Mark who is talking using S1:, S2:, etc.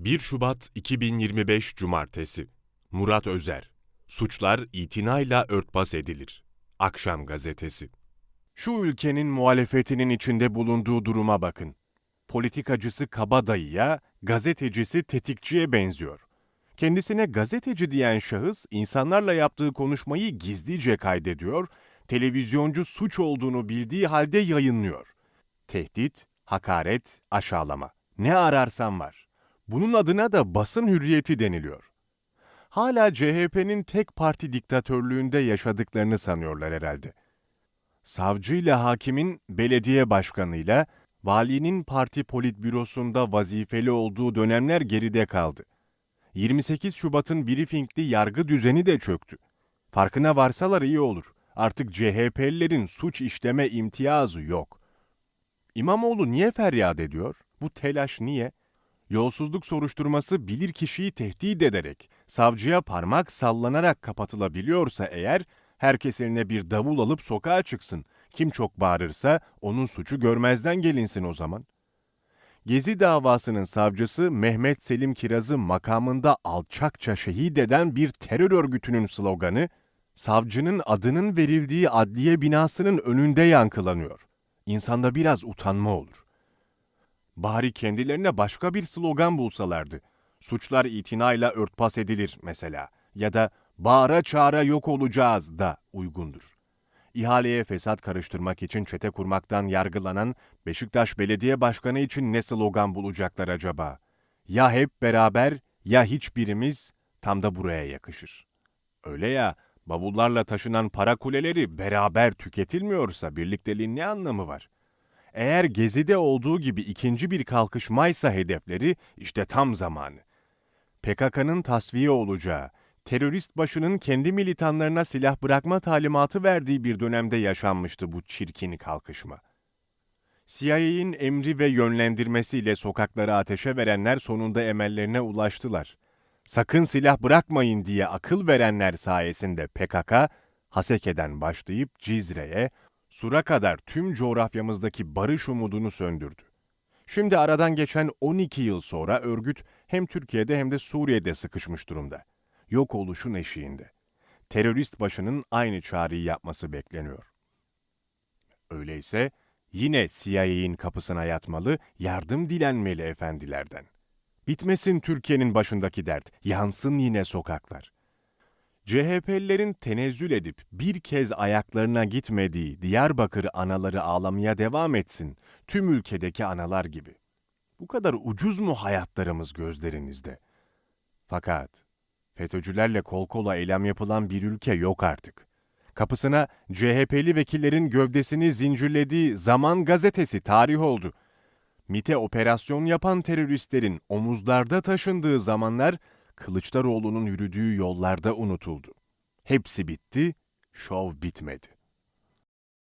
S1: 1 Şubat 2025 Cumartesi Murat Özer Suçlar itinayla örtbas edilir. Akşam Gazetesi Şu ülkenin muhalefetinin içinde bulunduğu duruma bakın. Politikacısı kabadayıya, gazetecisi tetikçiye benziyor. Kendisine gazeteci diyen şahıs insanlarla yaptığı konuşmayı gizlice kaydediyor, televizyoncu suç olduğunu bildiği halde yayınlıyor. Tehdit, hakaret, aşağılama. Ne ararsan var. Bunun adına da basın hürriyeti deniliyor. Hala CHP'nin tek parti diktatörlüğünde yaşadıklarını sanıyorlar herhalde. Savcıyla hakimin belediye başkanıyla valinin parti politbürosunda vazifeli olduğu dönemler geride kaldı. 28 Şubat'ın briefingli yargı düzeni de çöktü. Farkına varsalar iyi olur. Artık CHP'lilerin suç işleme imtiyazı yok. İmamoğlu niye feryat ediyor? Bu telaş niye? Yolsuzluk soruşturması bilir kişiyi tehdit ederek, savcıya parmak sallanarak kapatılabiliyorsa eğer, herkes eline bir davul alıp sokağa çıksın. Kim çok bağırırsa onun suçu görmezden gelinsin o zaman. Gezi davasının savcısı Mehmet Selim Kiraz'ı makamında alçakça şehit eden bir terör örgütünün sloganı, savcının adının verildiği adliye binasının önünde yankılanıyor. İnsanda biraz utanma olur. Bari kendilerine başka bir slogan bulsalardı. Suçlar itinayla örtbas edilir mesela. Ya da bağıra çağıra yok olacağız da uygundur. İhaleye fesat karıştırmak için çete kurmaktan yargılanan Beşiktaş Belediye Başkanı için ne slogan bulacaklar acaba? Ya hep beraber ya hiçbirimiz tam da buraya yakışır. Öyle ya, bavullarla taşınan para kuleleri beraber tüketilmiyorsa birlikteliğin ne anlamı var? Eğer Gezi'de olduğu gibi ikinci bir kalkışmaysa hedefleri işte tam zamanı. PKK'nın tasfiye olacağı, terörist başının kendi militanlarına silah bırakma talimatı verdiği bir dönemde yaşanmıştı bu çirkin kalkışma. CIA'in emri ve yönlendirmesiyle sokakları ateşe verenler sonunda emellerine ulaştılar. Sakın silah bırakmayın diye akıl verenler sayesinde PKK, Haseke'den başlayıp Cizre'ye, Sur'a kadar tüm coğrafyamızdaki barış umudunu söndürdü. Şimdi aradan geçen 12 yıl sonra örgüt hem Türkiye'de hem de Suriye'de sıkışmış durumda. Yok oluşun eşiğinde. Terörist başının aynı çağrıyı yapması bekleniyor. Öyleyse yine CIA'in kapısına yatmalı, yardım dilenmeli efendilerden. Bitmesin Türkiye'nin başındaki dert, yansın yine sokaklar. CHP'lilerin tenezzül edip bir kez ayaklarına gitmediği Diyarbakır anaları ağlamaya devam etsin, tüm ülkedeki analar gibi. Bu kadar ucuz mu hayatlarımız gözlerinizde? Fakat FETÖ'cülerle kol kola eylem yapılan bir ülke yok artık. Kapısına CHP'li vekillerin gövdesini zincirlediği Zaman gazetesi tarih oldu. MIT'e operasyon yapan teröristlerin omuzlarda taşındığı zamanlar Kılıçdaroğlu'nun yürüdüğü yollarda unutuldu. Hepsi bitti, şov bitmedi.